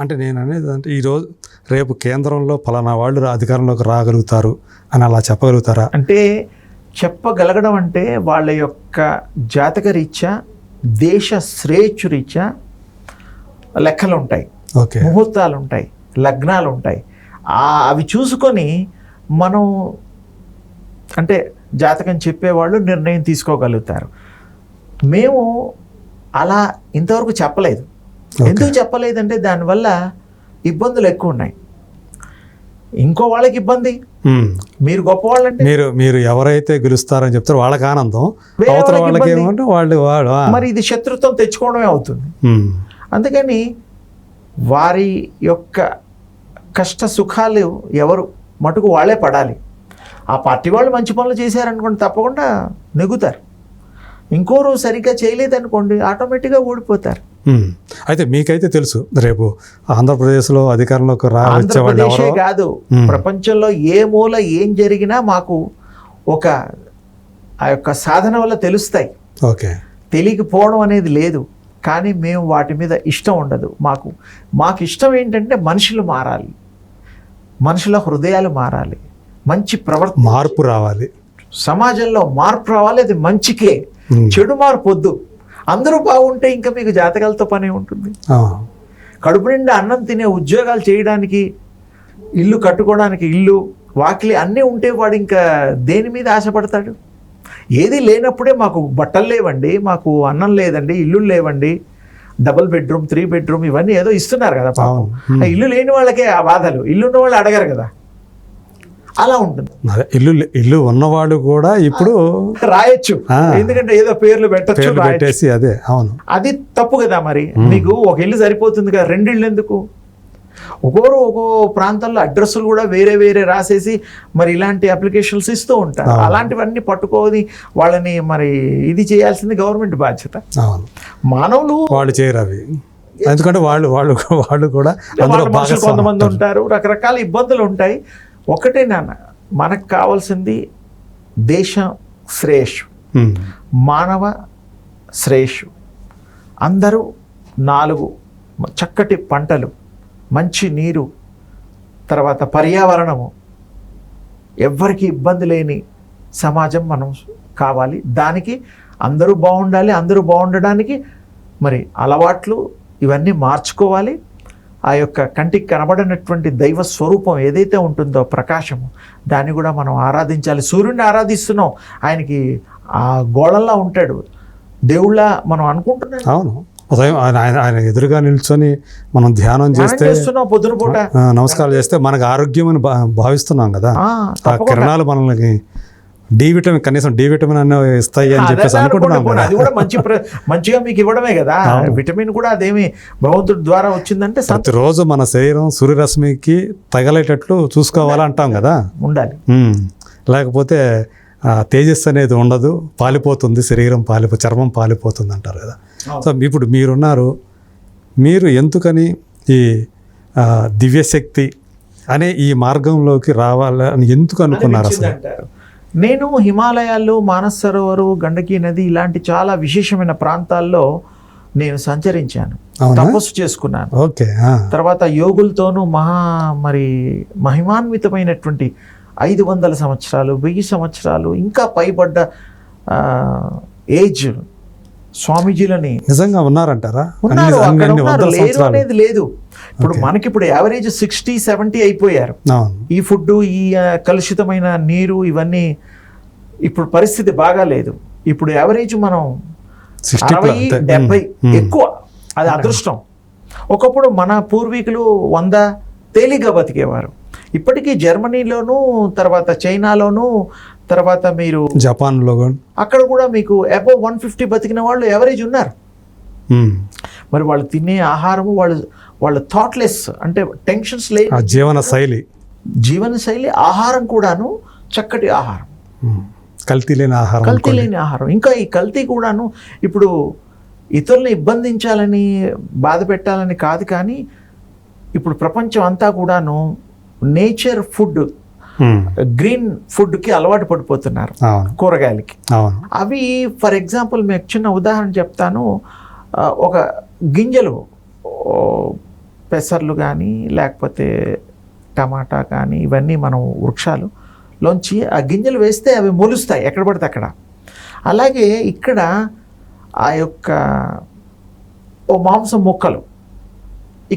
అంటే నేను అనేది అంటే ఈరోజు రేపు కేంద్రంలో ఫలానా వాళ్ళు అధికారంలోకి రాగలుగుతారు అని అలా చెప్పగలుగుతారా? అంటే చెప్పగలగడం అంటే వాళ్ళ యొక్క జాతక రీత్యా దేశ శ్రేయస్సు రీత్యా లెక్కలు ఉంటాయి ఓకే. ముహూర్తాలు ఉంటాయి లగ్నాలు ఉంటాయి అవి చూసుకొని మనం అంటే జాతకం చెప్పేవాళ్ళు నిర్ణయం తీసుకోగలుగుతారు. మేము అలా ఇంతవరకు చెప్పలేదు. ఎందుకు చెప్పలేదంటే దానివల్ల ఇబ్బందులు ఎక్కువ ఉన్నాయి. ఇంకో వాళ్ళకి ఇబ్బంది. మీరు గొప్పవాళ్ళంటే మీరు మీరు ఎవరైతే గెలుస్తారని చెప్తారో వాళ్ళకి ఆనందం. అవతల వాళ్ళకి. ఏమంటే వాళ్ళు వాడు మరి ఇది శత్రుత్వం తెచ్చుకోవడమే అవుతుంది. అందుకని వారి యొక్క కష్ట సుఖాలు ఎవరు మటుకు వాళ్ళే పడాలి. ఆ పార్టీ వాళ్ళు మంచి పనులు చేశారనుకోండి తప్పకుండా నెగుతారు ఇంకోరు సరిగ్గా చేయలేదనుకోండి ఆటోమేటిక్గా ఓడిపోతారు. అయితే మీకైతే తెలుసు రేపు ఆంధ్రప్రదేశ్లో అధికారంలోకి రా వచ్చే వాళ్ళు ఆంధ్రప్రదేశే ఎవరో? కాదు. ప్రపంచంలో ఏ మూల ఏం జరిగినా మాకు ఒక ఆ యొక్క సాధన వల్ల తెలుస్తాయి. ఓకే. తెలియకపోవడం అనేది లేదు. కానీ మేము వాటి మీద ఇష్టం ఉండదు. మాకు మాకు ఇష్టం ఏంటంటే మనుషులు మారాలి. మనుషుల హృదయాలు మారాలి. మంచి ప్రవర్తన మార్పు రావాలి. సమాజంలో మార్పు రావాలి. అది మంచికే. చెడు మార్పు వద్దు. అందరూ బాగుంటే ఇంకా మీకు జాతకాలతో పని ఉంటుంది. కడుపు నిండా అన్నం తినే ఉద్యోగాలు చేయడానికి ఇల్లు కట్టుకోవడానికి ఇల్లు వాకిలి అన్నీ ఉంటే వాడు ఇంకా దేని మీద ఆశపడతాడు? ఏది లేనప్పుడే మాకు బట్టలు లేవండి మాకు అన్నం లేదండి ఇల్లు లేవండి డబుల్ బెడ్రూమ్ త్రీ బెడ్రూమ్ ఇవన్నీ ఏదో ఇస్తున్నారు కదా పాపం. ఇల్లు లేని వాళ్ళకే ఆ బాధలు. ఇల్లు ఉన్న వాళ్ళు అడగరు కదా. అలా ఉంటుంది. ఇల్లు ఇల్లు ఉన్నవాడు కూడా ఇప్పుడు రాయొచ్చు. ఎందుకంటే ఏదో పేర్లు పెట్టచ్చు పెట్టేసి అదే అవును. అది తప్పు కదా మరి. మీకు ఒక ఇల్లు సరిపోతుంది కదా రెండు ఇళ్ళు ఎందుకు? ఒక్కోరు ఒక్కో ప్రాంతంలో అడ్రస్లు కూడా వేరే వేరే రాసేసి మరి ఇలాంటి అప్లికేషన్స్ ఇస్తూ ఉంటారు. అలాంటివన్నీ పట్టుకొని వాళ్ళని మరి ఇది చేయాల్సింది గవర్నమెంట్ బాధ్యత. అవును. మానవులు వాళ్ళు చేయరు అవి. ఎందుకంటే వాళ్ళు వాళ్ళు వాళ్ళు కూడా కొంతమంది ఉంటారు రకరకాల ఇబ్బందులు ఉంటాయి. ఒకటే నాన్న మనకు కావాల్సింది దేశం శ్రేయస్సు మానవ శ్రేయస్సు. అందరూ నాలుగు చక్కటి పంటలు మంచి నీరు తర్వాత పర్యావరణము. ఎవ్వరికి ఇబ్బంది లేని సమాజం మనం కావాలి. దానికి అందరూ బాగుండాలి అందరూ బాగుండడానికి మరి అలవాట్లు ఇవన్నీ మార్చుకోవాలి. ఆ యొక్క కంటికి కనబడినటువంటి దైవ స్వరూపం ఏదైతే ఉంటుందో ప్రకాశము దాన్ని కూడా మనం ఆరాధించాలి. సూర్యుడిని ఆరాధిస్తున్నాం. ఆయనకి ఆ గోళంలా ఉంటాడు. దేవుళ్ళ మనం అనుకుంటున్నాం. అవును. ఉదయం ఆయన ఆయన ఆయన ఎదురుగా నిల్చొని మనం ధ్యానం చేస్తే పొద్దున పూట. ఆ, నమస్కారాలు చేస్తే మనకు ఆరోగ్యం అని భావిస్తున్నాం కదా. ఆ. కిరణాలు మనల్ని డి విటమిన్ కనీసం డి విటమిన్ అన్న ఇస్తాయి అని చెప్పేసి అనుకుంటున్నాం అనుకోండి, కదా. అది కూడా మంచి మంచిగా మీకు ఇవ్వడమే కదా. విటమిన్ కూడా అదేమి భగవంతుడి ద్వారా వచ్చిందంటే ప్రతిరోజు మన శరీరం సూర్యరశ్మికి తగలేటట్లు చూసుకోవాలంటాం కదా. ఉండాలి. లేకపోతే తేజస్సు అనేది ఉండదు పాలిపోతుంది శరీరం పాలిపో చర్మం పాలిపోతుంది అంటారు కదా. సో ఇప్పుడు మీరున్నారు మీరు ఎందుకని ఈ దివ్యశక్తి అనే ఈ మార్గంలోకి రావాలని ఎందుకు అనుకున్నారు అసలు? నేను హిమాలయాల్లో మానస సరోవరు గండకీ నది ఇలాంటి చాలా విశేషమైన ప్రాంతాల్లో నేను సంచరించాను. తపస్సు చేసుకున్నాను. ఓకే. తర్వాత యోగులతోనూ మహా మరి మహిమాన్వితమైనటువంటి ఐదు వందల సంవత్సరాలు వెయ్యి సంవత్సరాలు ఇంకా పైబడ్డ ఏజ్ స్వామీజీలని నిజంగా ఉన్నారంటారా? ఉన్నారు సంవత్సరాలు. అనేది లేదు. ఇప్పుడు మనకి ఇప్పుడు యావరేజ్ సిక్స్టీ సెవెంటీ అయిపోయారు. ఈ ఫుడ్ ఈ కలుషితమైన నీరు ఇవన్నీ ఇప్పుడు పరిస్థితి బాగా లేదు. ఇప్పుడు యావరేజ్ మనం అరవై డెబ్బై ఎక్కువ. అది అదృష్టం. ఒకప్పుడు మన పూర్వీకులు వంద తేలిగ్గా బతికేవారు. ఇప్పటికీ జర్మనీలోను తర్వాత చైనాలోను తర్వాత మీరు జపాన్లో కూడా అక్కడ కూడా మీకు అబౌవ్ వన్ ఫిఫ్టీ బతికిన వాళ్ళు ఎవరేజ్ ఉన్నారు. మరి వాళ్ళు తినే ఆహారము వాళ్ళు వాళ్ళ థాట్లెస్ అంటే టెన్షన్స్ లే ఆ జీవన శైలి జీవన శైలి ఆహారం కూడాను చక్కటి ఆహారం. కల్తీ లేని ఆహారం కల్తీ. లేని ఆహారం ఇంకా ఈ కల్తీ కూడాను ఇప్పుడు ఇతరులను ఇబ్బందించాలని బాధ పెట్టాలని కాదు కానీ ఇప్పుడు ప్రపంచం అంతా కూడాను నేచర్ ఫుడ్. గ్రీన్ ఫుడ్కి అలవాటు పడిపోతున్నారు కూరగాయలకి. అవి ఫర్ ఎగ్జాంపుల్ మీకు చిన్న ఉదాహరణ చెప్తాను. ఒక గింజలు పెసర్లు కానీ లేకపోతే టమాటా కానీ ఇవన్నీ మనం వృక్షాలు లోంచి ఆ గింజలు వేస్తే అవి మొలుస్తాయి ఎక్కడ పడితే అక్కడ. అలాగే ఇక్కడ ఆ యొక్క ఓ మాంసం ముక్కలు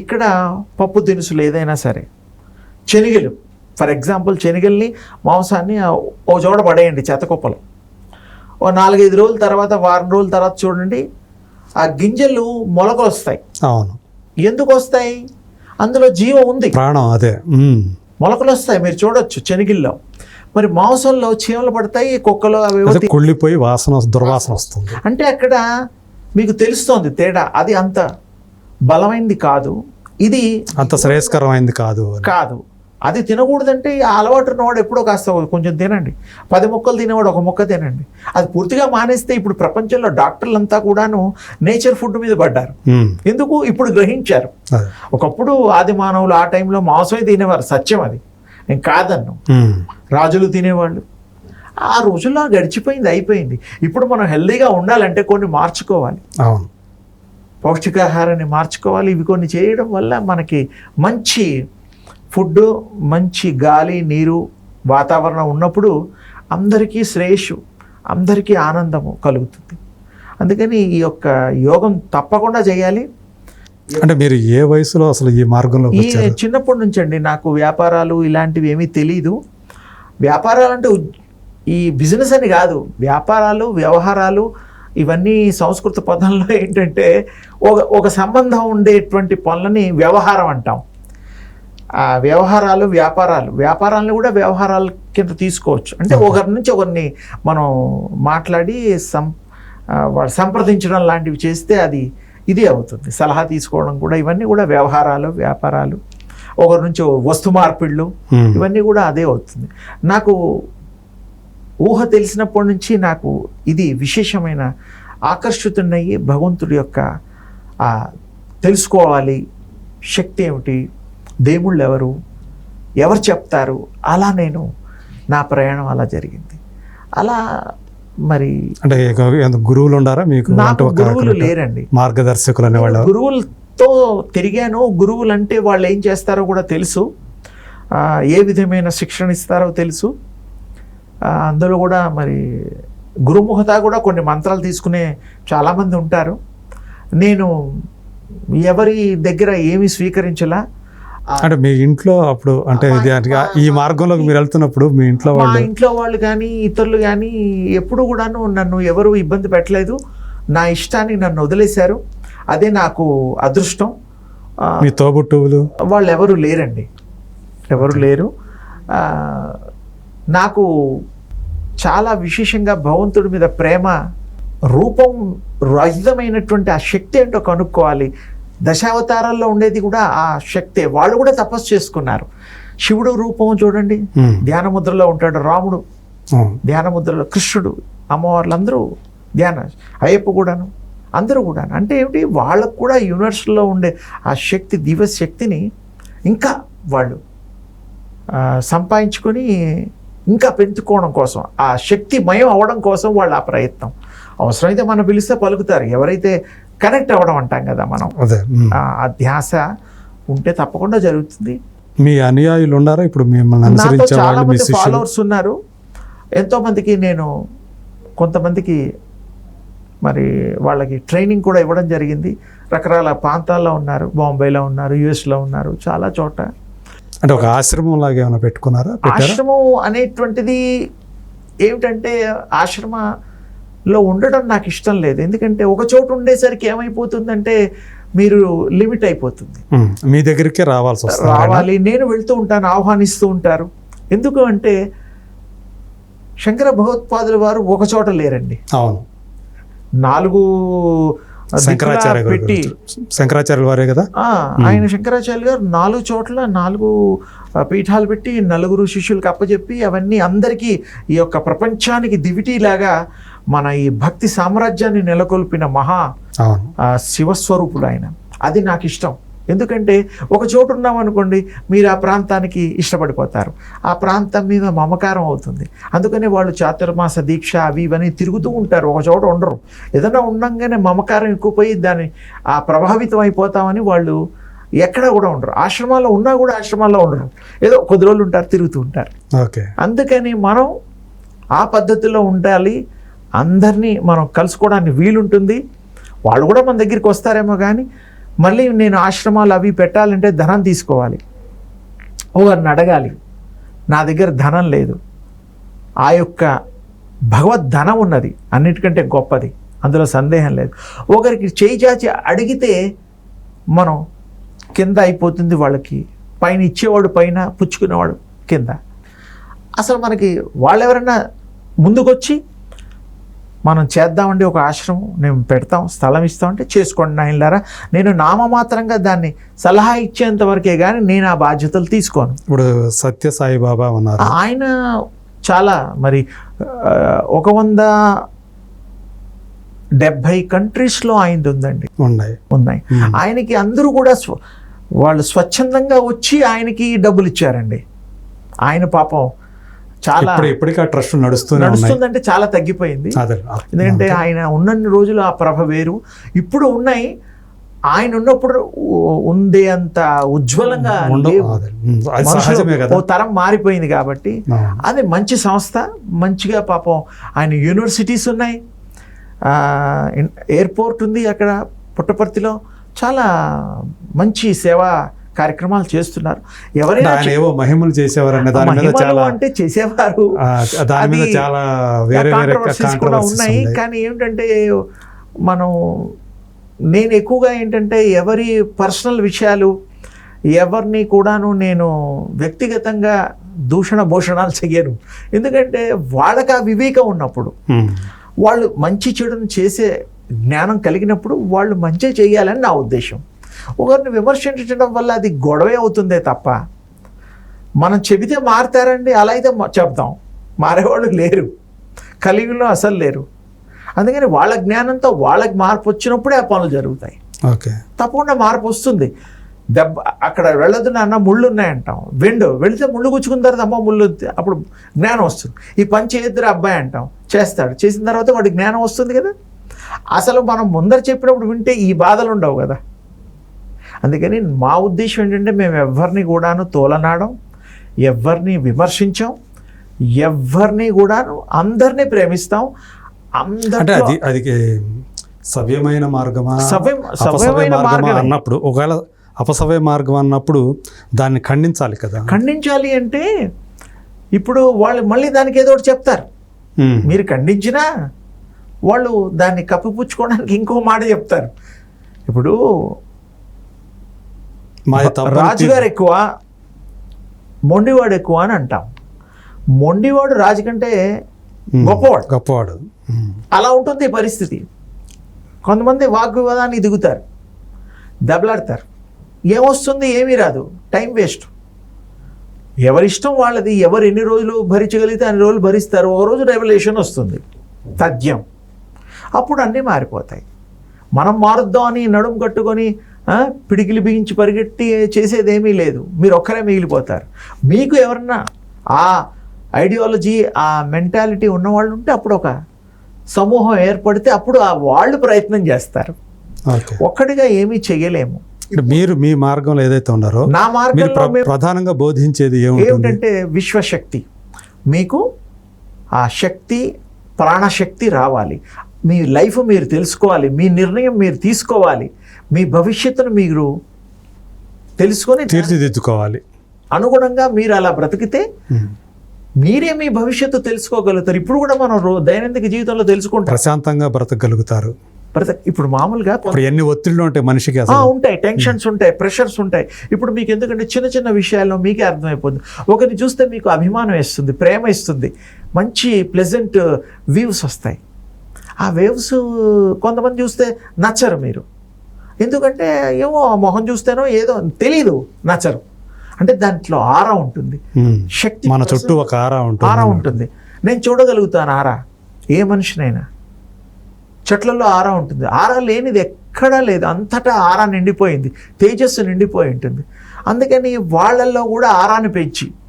ఇక్కడ పప్పు దినుసులు ఏదైనా సరే శనగలు ఫర్ ఎగ్జాంపుల్ శనగల్ని మాంసాన్ని ఓ చోట పడేయండి చెత్తకుప్పలు ఓ నాలుగైదు రోజుల తర్వాత వారం రోజుల తర్వాత చూడండి ఆ గింజలు మొలకలు వస్తాయి అవును. ఎందుకు వస్తాయి అందులో జీవం ఉంది. ప్రాణం అదే. మొలకలు వస్తాయి మీరు చూడొచ్చు శనగిల్లో. మరి మాంసంలో చీమలు పడతాయి కుక్కలు అవి కుళ్ళిపోయి వాసన దుర్వాసన వస్తుంది. అంటే అక్కడ మీకు తెలుస్తోంది తేడా. అది అంత బలమైంది కాదు. ఇది అంత శ్రేయస్కరమైంది కాదు. కాదు. అది తినకూడదంటే ఆ అలవాటు ఉన్నవాడు ఎప్పుడో కాస్త కొంచెం తినండి. పది ముక్కలు తినేవాడు ఒక ముక్క తినండి. అది పూర్తిగా మానేస్తే ఇప్పుడు ప్రపంచంలో డాక్టర్లంతా కూడాను నేచర్ ఫుడ్ మీద పడ్డారు. ఎందుకు? ఇప్పుడు గ్రహించారు. ఒకప్పుడు ఆది మానవులు ఆ టైంలో మాంసమే తినేవారు. సత్యం అది. నేను కాదన్ను. రాజులు తినేవాళ్ళు. ఆ రోజుల్లో గడిచిపోయింది అయిపోయింది. ఇప్పుడు మనం హెల్దీగా ఉండాలంటే కొన్ని మార్చుకోవాలి. అవును. పౌష్టికాహారాన్ని మార్చుకోవాలి. ఇవి కొన్ని చేయడం వల్ల మనకి మంచి ఫుడ్ మంచి గాలి నీరు వాతావరణం ఉన్నప్పుడు అందరికీ శ్రేయస్సు అందరికీ ఆనందము కలుగుతుంది. అందుకని ఈ యొక్క యోగం తప్పకుండా చేయాలి. అంటే మీరు ఏ వయసులో అసలు ఈ మార్గంలోకి ఈ చిన్నప్పటి నుంచి అండి నాకు వ్యాపారాలు ఇలాంటివి ఏమీ తెలియదు వ్యాపారాలు అంటే ఈ బిజినెస్ అని కాదు. వ్యాపారాలు వ్యవహారాలు ఇవన్నీ సంస్కృత పదంలో ఏంటంటే ఒక ఒక సంబంధం ఉండేటువంటి పనులని వ్యవహారం అంటాం. వ్యవహారాలు వ్యాపారాలు. వ్యాపారాలను కూడా వ్యవహారాల కింద తీసుకోవచ్చు. అంటే ఒకరి నుంచి ఒకరిని మనం మాట్లాడి సం సంప్రదించడం లాంటివి చేస్తే అది ఇది అవుతుంది. సలహా తీసుకోవడం కూడా ఇవన్నీ కూడా వ్యవహారాలు వ్యాపారాలు. ఒకరి నుంచి వస్తు మార్పిళ్ళు. ఇవన్నీ కూడా అదే అవుతుంది. నాకు ఊహ తెలిసినప్పటి నుంచి నాకు ఇది విశేషమైన ఆకర్షితున్నయ్యి భగవంతుడి యొక్క తెలుసుకోవాలి. శక్తి ఏమిటి? దేవుళ్ళు ఎవరు ఎవరు చెప్తారు? అలా నేను నా ప్రయాణం అలా జరిగింది. అలా మరి అంటే గురువులు ఉండారా మీకు? నాకు గురువులు లేరండి. మార్గదర్శకులు అనేవాళ్ళు గురువులతో తిరిగాను. గురువులు అంటే వాళ్ళు ఏం చేస్తారో కూడా తెలుసు. ఏ విధమైన శిక్షణ ఇస్తారో తెలుసు. అందులో కూడా మరి గురుముఖత కూడా కొన్ని మంత్రాలు తీసుకునే చాలామంది ఉంటారు. నేను ఎవరి దగ్గర ఏమి స్వీకరించలా? అంటే మీ ఇంట్లో అప్పుడు అంటే ఈ మార్గంలోకి మీరు వెళ్తున్నప్పుడు మీ ఇంట్లో వాళ్ళు ఇంట్లో వాళ్ళు కానీ ఇతరులు కానీ ఎప్పుడు కూడాను నన్ను ఎవరు ఇబ్బంది పెట్టలేదు. నా ఇష్టాన్ని నన్ను వదిలేశారు. అదే నాకు అదృష్టం. మీ తోబుట్టువులు? వాళ్ళు ఎవరు లేరండి. ఎవరు లేరు. నాకు చాలా విశేషంగా భగవంతుడి మీద ప్రేమ రూపం రహితమైనటువంటి ఆ శక్తి ఏంటో కనుక్కోవాలి. దశావతారాల్లో ఉండేది కూడా ఆ శక్తే. వాళ్ళు కూడా తపస్సు చేసుకున్నారు. శివుడు రూపం చూడండి. ఉమ్. ధ్యాన ముద్రలో ఉంటాడు రాముడు. అవును. ధ్యాన ముద్రలో కృష్ణుడు. అమ్మవార్లు అందరూ ధ్యాన అయ్యప్ప కూడాను అందరూ కూడా అంటే ఏమిటి? వాళ్ళకు కూడా యూనివర్స్లో ఉండే ఆ శక్తి దివ్య శక్తిని ఇంకా వాళ్ళు సంపాదించుకొని ఇంకా పెంచుకోవడం కోసం ఆ శక్తి మయం అవ్వడం కోసం వాళ్ళు ఆ ప్రయత్నం. అవసరమైతే మనం పిలిస్తే పలుకుతారు. ఎవరైతే కనెక్ట్ అవ్వడం అంటాం కదా మనం. ఆ ధ్యాస ఉంటే తప్పకుండా జరుగుతుంది. మీ అనుయాయులు ఉండారా ఇప్పుడు మిమ్మల్ని చాలా మంది ఫాలోవర్స్ ఉన్నారు. ఎంతో మందికి నేను కొంతమందికి మరి వాళ్ళకి ట్రైనింగ్ కూడా ఇవ్వడం జరిగింది. రకరకాల ప్రాంతాల్లో ఉన్నారు. బాంబేలో ఉన్నారు యుఎస్లో ఉన్నారు. చాలా చోట. అంటే ఒక ఆశ్రమం లాగా ఏమైనా పెట్టుకున్నారా? ఆశ్రమం అనేటువంటిది ఏమిటంటే ఆశ్రమలో ఉండడం నాకు ఇష్టం లేదు. ఎందుకంటే ఒక చోట ఉండేసరికి ఏమైపోతుందంటే మీరు లిమిట్ అయిపోతుంది. మీ దగ్గరికే రావాల్సి వస్తుంది రావాలి నేను వెళ్తూ ఉంటాను ఆహ్వానిస్తూ ఉంటారు. ఎందుకు అంటే శంకర భగవత్పాదుల వారు ఒక చోట లేరండి. అవును. నాలుగు శంకరాచార్య పెట్టి శంకరాచార్యుల వారే కదా? ఆయన శంకరాచార్య గారు నాలుగు చోట్ల నాలుగు పీఠాలు పెట్టి నలుగురు శిష్యులకు అప్పచెప్పి అవన్నీ అందరికీ ఈ యొక్క ప్రపంచానికి దివిటీలాగా మన ఈ భక్తి సామ్రాజ్యాన్ని నెలకొల్పిన మహా శివస్వరూపుడు ఆయన అది నాకు ఇష్టం ఎందుకంటే ఒక చోటు ఉన్నాం అనుకోండి మీరు ఆ ప్రాంతానికి ఇష్టపడిపోతారు. ఆ ప్రాంతం మీద మమకారం అవుతుంది. అందుకనే వాళ్ళు చాతుర్మాస దీక్ష అవి ఇవన్నీ తిరుగుతూ ఉంటారు. ఒక చోట ఉండరు. ఏదైనా ఉండంగానే మమకారం ఎక్కువపోయి దాన్ని ఆ ప్రభావితం అయిపోతామని వాళ్ళు ఎక్కడ కూడా ఉండరు. ఆశ్రమాల్లో ఉన్నా కూడా ఆశ్రమాల్లో ఉండరు. ఏదో కొద్ది రోజులు ఉంటారు తిరుగుతూ ఉంటారు. ఓకే. అందుకని మనం ఆ పద్ధతిలో ఉండాలి. అందరినీ మనం కలుసుకోవడానికి వీలుంటుంది. వాళ్ళు కూడా మన దగ్గరికి వస్తారేమో కానీ మళ్ళీ నేను ఆశ్రమాలు అవి పెట్టాలంటే ధనం తీసుకోవాలి. ఒకరిని అడగాలి? నా దగ్గర ధనం లేదు. ఆ యొక్క భగవద్ ధనం ఉన్నది. అన్నిటికంటే గొప్పది. అందులో సందేహం లేదు. ఒకరికి చేయి చాచి అడిగితే మనం కింద అయిపోతుంది వాళ్ళకి. పైన ఇచ్చేవాడు పైన పుచ్చుకునేవాడు కింద. అసలు మనకి వాళ్ళు ఎవరైనా ముందుకొచ్చి మనం చేద్దామండి ఒక ఆశ్రమం నేను పెడతాం స్థలం ఇస్తామంటే చేసుకోండి నాయనలారా నేను నామమాత్రంగా దాన్ని సలహా ఇచ్చేంత వరకే కానీ నేను ఆ బాధ్యతలు తీసుకోను. ఇప్పుడు సత్య సాయిబాబా ఉన్నారు. ఆయన చాలా మరి ఒక వంద డెబ్భై కంట్రీస్లో ఆయనది ఉందండి. ఉన్నాయి. ఉన్నాయి. ఆయనకి అందరూ కూడా స్వ- వాళ్ళు స్వచ్ఛందంగా వచ్చి ఆయనకి డబ్బులు ఇచ్చారండి. ఆయన పాపం చాలా ఇప్పటికీ ఆ ట్రస్ట్ ఉన్నాయి. నడుస్తుందంటే చాలా తగ్గిపోయింది. ఎందుకంటే ఆయన ఉన్నన్ని రోజులు ఆ ప్రభ వేరు. ఇప్పుడు ఉన్నాయి. ఆయన ఉన్నప్పుడు ఉండే అంత ఉజ్వలంగా ఓ తరం మారిపోయింది కాబట్టి. అది మంచి సంస్థ. మంచిగా పాపం ఆయన యూనివర్సిటీస్ ఉన్నాయి. ఎయిర్పోర్ట్ ఉంది అక్కడ పుట్టపర్తిలో. చాలా మంచి సేవా కార్యక్రమాలు చేస్తున్నారు. ఎవరైనా ఏవో మహిమలు చేసేవారనే దాని మీద చాలా అంటే చేసేవారు. దాని మీద చాలా వేరే వేరే controversies కూడా కాంట్రవర్సీస్ ఉన్నాయి. కానీ ఏంటంటే మనం నేను ఎక్కువగా ఏంటంటే ఎవరి పర్సనల్ విషయాలు ఎవరిని కూడాను నేను వ్యక్తిగతంగా దూషణ భూషణాలు చెయ్యను. ఎందుకంటే వాళ్ళకి ఆ వివేకం ఉన్నప్పుడు వాళ్ళు మంచి చెడును చేసే జ్ఞానం కలిగినప్పుడు వాళ్ళు మంచి చేయాలని నా ఉద్దేశం. ఒకరిని విమర్శించడం వల్ల అది గొడవే అవుతుందే తప్ప. మనం చెబితే మారుతారండి అలా అయితే చెప్దాం. మారేవాళ్ళు లేరు. కలిగిలో అసలు లేరు. అందుకని వాళ్ళ జ్ఞానంతో వాళ్ళకి మార్పు వచ్చినప్పుడే ఆ పనులు జరుగుతాయి. ఓకే. తప్పకుండా మార్పు వస్తుంది. దెబ్బ అక్కడ వెళ్ళదు నాన్న ముళ్ళు ఉన్నాయంటాం. వెండు వెళితే ముళ్ళు గుచ్చుకున్న తర్వాత అమ్మ ముళ్ళు. అప్పుడు జ్ఞానం వస్తుంది. ఈ పని చేయొద్దురా అబ్బాయి అంటాం. చేస్తాడు. చేసిన తర్వాత వాడి జ్ఞానం వస్తుంది కదా. అసలు మనం ముందర చెప్పినప్పుడు వింటే ఈ బాధలు ఉండవు కదా. అందుకని మా ఉద్దేశం ఏంటంటే మేము ఎవరిని కూడాను తోలనాడం ఎవరిని విమర్శించాం ఎవరిని కూడాను అందరినీ ప్రేమిస్తాం. అంటే అందరితో అది అది సవ్యమైన మార్గమా సవ్యం- సవ్యమైన మార్గమే. అన్నప్పుడు ఒకవేళ అపసవ్య మార్గం అన్నప్పుడు దాన్ని ఖండించాలి కదా. ఖండించాలి అంటే ఇప్పుడు వాళ్ళు మళ్ళీ దానికి ఏదో ఒకటి చెప్తారు. మీరు ఖండించినా వాళ్ళు దాన్ని కప్పిపుచ్చుకోవడానికి ఇంకో మాట చెప్తారు. ఇప్పుడు రాజుగారు ఎక్కువ మొండివాడు ఎక్కువ అని అంటాం. మొండివాడు రాజు కంటే గొప్పవాడు. గొప్పవాడు. అలా ఉంటుంది పరిస్థితి. కొంతమంది వాగ్వివాదాన్ని దిగుతారు దెబ్బలాడతారు. ఏమొస్తుంది ఏమీ రాదు. టైం వేస్ట్ ఎవరిష్టం వాళ్ళది ఎవరు ఎన్ని రోజులు భరించగలిగితే అన్ని రోజులు భరిస్తారు ఓ రోజు రెవల్యూషన్ వస్తుంది. తథ్యం. అప్పుడు అన్నీ మారిపోతాయి. మనం మారుద్దాం అని నడుము కట్టుకొని పిడికిలి బిగించి పరిగెట్టి చేసేదేమీ లేదు. మీరు ఒక్కరే మిగిలిపోతారు. మీకు ఎవరన్నా ఆ ఐడియాలజీ ఆ మెంటాలిటీ ఉన్నవాళ్ళు ఉంటే అప్పుడు ఒక సమూహం ఏర్పడితే అప్పుడు ఆ వాళ్ళు ప్రయత్నం చేస్తారు. ఒక్కడిగా ఏమీ చేయలేము మీరు మీ మార్గంలో ఏదైతే ఉన్నారో నా మీరు మార్గంలో ప్రధానంగా బోధించేది ఏమిటంటే విశ్వశక్తి. మీకు ఆ శక్తి ప్రాణశక్తి రావాలి. మీ లైఫ్ మీరు తెలుసుకోవాలి మీ నిర్ణయం మీరు తీసుకోవాలి మీ భవిష్యత్తును మీరు తెలుసుకొని తీర్చిదిద్దుకోవాలి. అనుగుణంగా మీరు అలా బ్రతికితే మీరే మీ భవిష్యత్తు తెలుసుకోగలుగుతారు. ఇప్పుడు కూడా మనం దైనందిక జీవితంలో తెలుసుకుంటాం. ప్రశాంతంగా బ్రతకగలుగుతారు. బ్రత ఇప్పుడు మామూలుగా ఎన్ని ఒత్తిళ్ళు ఉంటాయి మనిషికి ఉంటాయి టెన్షన్స్ ఉంటాయి ప్రెషర్స్ ఉంటాయి. ఇప్పుడు మీకు ఎందుకంటే చిన్న చిన్న విషయాల్లో మీకే అర్థమైపోతుంది. ఒకరిని చూస్తే మీకు అభిమానం ఇస్తుంది ప్రేమ ఇస్తుంది మంచి ప్లెజెంట్ వ్యూస్ వస్తాయి. ఆ వేవ్స్ కొంతమంది చూస్తే నచ్చరు మీరు. ఎందుకంటే ఏమో మొహం చూస్తేనో ఏదో తెలీదు నచ్చరు. అంటే దాంట్లో ఆరా ఉంటుంది. శక్తి మన చుట్టూ ఒక ఆరా ఉంటుంది. ఆరా ఉంటుంది. నేను చూడగలుగుతాను ఆరా. ఏ మనిషినైనా. చెట్లలో ఆరా ఉంటుంది. ఆరా లేనిది ఎక్కడా లేదు. అంతటా ఆరా నిండిపోయింది. తేజస్సు నిండిపోయి ఉంటుంది. అందుకని వాళ్ళల్లో కూడా ఆరాన్ని పెంచి